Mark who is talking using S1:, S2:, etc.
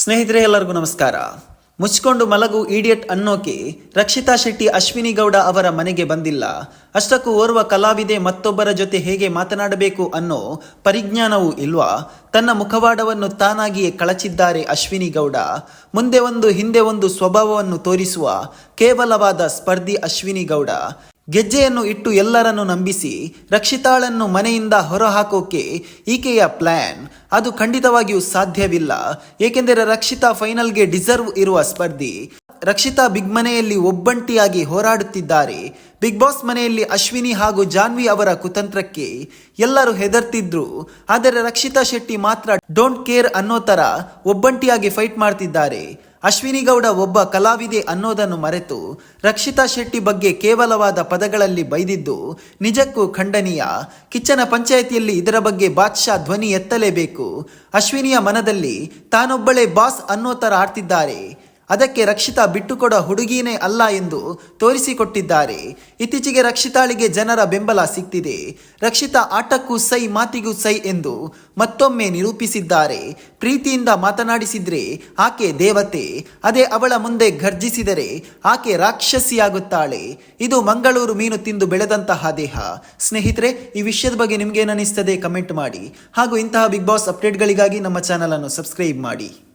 S1: ಸ್ನೇಹಿತರೆ, ಎಲ್ಲರಿಗೂ ನಮಸ್ಕಾರ. ಮುಚ್ಕೊಂಡು ಮಲಗು ಈಡಿಯಟ್ ಅನ್ನೋಕೆ ರಕ್ಷಿತಾ ಶೆಟ್ಟಿ ಅಶ್ವಿನಿ ಗೌಡ ಅವರ ಮನೆಗೆ ಬಂದಿಲ್ಲ. ಅಷ್ಟಕ್ಕೂ ಓರ್ವ ಕಲಾವಿದೆ ಮತ್ತೊಬ್ಬರ ಜೊತೆ ಹೇಗೆ ಮಾತನಾಡಬೇಕು ಅನ್ನೋ ಪರಿಜ್ಞಾನವೂ ಇಲ್ವಾ? ತನ್ನ ಮುಖವಾಡವನ್ನು ತಾನಾಗಿಯೇ ಕಳಚಿದ್ದಾರೆ ಅಶ್ವಿನಿ ಗೌಡ. ಮುಂದೆ ಒಂದು, ಹಿಂದೆ ಒಂದು ಸ್ವಭಾವವನ್ನು ತೋರಿಸುವ ಕೇವಲವಾದ ಸ್ಪರ್ಧಿ ಅಶ್ವಿನಿ ಗೌಡ. ಗೆಜ್ಜೆಯನ್ನು ಇಟ್ಟು ಎಲ್ಲರನ್ನು ನಂಬಿಸಿ ರಕ್ಷಿತಾಳನ್ನು ಮನೆಯಿಂದ ಹೊರಹಾಕೋಕೆ ಈಕೆಯ ಪ್ಲಾನ್ ಅದು ಖಂಡಿತವಾಗಿಯೂ ಸಾಧ್ಯವಿಲ್ಲ. ಏಕೆಂದರೆ ರಕ್ಷಿತಾ ಫೈನಲ್ಗೆ ಡಿಸರ್ವ್ ಇರುವ ಸ್ಪರ್ಧಿ. ರಕ್ಷಿತಾ ಬಿಗ್ ಮನೆಯಲ್ಲಿ ಒಬ್ಬಂಟಿಯಾಗಿ ಹೋರಾಡುತ್ತಿದ್ದಾರೆ. ಬಿಗ್ ಬಾಸ್ ಮನೆಯಲ್ಲಿ ಅಶ್ವಿನಿ ಹಾಗೂ ಜಾನ್ವಿ ಅವರ ಕುತಂತ್ರಕ್ಕೆ ಎಲ್ಲರೂ ಹೆದರ್ತಿದ್ರು. ಆದರೆ ರಕ್ಷಿತಾ ಶೆಟ್ಟಿ ಮಾತ್ರ ಡೋಂಟ್ ಕೇರ್ ಅನ್ನೋ ತರ ಒಬ್ಬಂಟಿಯಾಗಿ ಫೈಟ್ ಮಾಡ್ತಿದ್ದಾರೆ. ಅಶ್ವಿನಿ ಗೌಡ ಒಬ್ಬ ಕಲಾವಿದೆ ಅನ್ನೋದನ್ನು ಮರೆತು ರಕ್ಷಿತಾ ಶೆಟ್ಟಿ ಬಗ್ಗೆ ಕೇವಲವಾದ ಪದಗಳಲ್ಲಿ ಬೈದಿದ್ದು, ನಿಜಕ್ಕೂ ಖಂಡನೀಯ. ಕಿಚ್ಚನ ಪಂಚಾಯಿತಿಯಲ್ಲಿ ಇದರ ಬಗ್ಗೆ ಬಾದ್ಶಾ ಧ್ವನಿ ಎತ್ತಲೇಬೇಕು. ಅಶ್ವಿನಿಯ ಮನದಲ್ಲಿ ತಾನೊಬ್ಬಳೇ ಬಾಸ್ ಅನ್ನೋ ಥರ ಆಡ್ತಿದ್ದಾರೆ. ಅದಕ್ಕೆ ರಕ್ಷಿತಾ ಬಿಟ್ಟುಕೊಡ ಹುಡುಗಿನೇ ಅಲ್ಲ ಎಂದು ತೋರಿಸಿಕೊಟ್ಟಿದ್ದಾರೆ. ಇತ್ತೀಚೆಗೆ ರಕ್ಷಿತಾಳಿಗೆ ಜನರ ಬೆಂಬಲ ಸಿಗ್ತಿದೆ ರಕ್ಷಿತಾ ಆಟಕ್ಕೂ ಸೈ, ಮಾತಿಗೂ ಸೈ ಎಂದು ಮತ್ತೊಮ್ಮೆ ನಿರೂಪಿಸಿದ್ದಾರೆ. ಪ್ರೀತಿಯಿಂದ ಮಾತನಾಡಿಸಿದ್ರೆ ಆಕೆ ದೇವತೆ, ಅದೇ ಅವಳ ಮುಂದೆ ಘರ್ಜಿಸಿದರೆ ಆಕೆ ರಾಕ್ಷಸಿಯಾಗುತ್ತಾಳೆ. ಇದು ಮಂಗಳೂರು ಮೀನು ತಿಂದು ಬೆಳೆದಂತಹ ದೇಹ. ಸ್ನೇಹಿತರೆ, ಈ ವಿಷಯದ ಬಗ್ಗೆ ನಿಮ್ಗೇನನಿಸ್ತದೆ ಕಮೆಂಟ್ ಮಾಡಿ. ಹಾಗೂ ಇಂತಹ ಬಿಗ್ ಬಾಸ್ ಅಪ್ಡೇಟ್ಗಳಿಗಾಗಿ ನಮ್ಮ ಚಾನಲನ್ನು ಸಬ್ಸ್ಕ್ರೈಬ್ ಮಾಡಿ.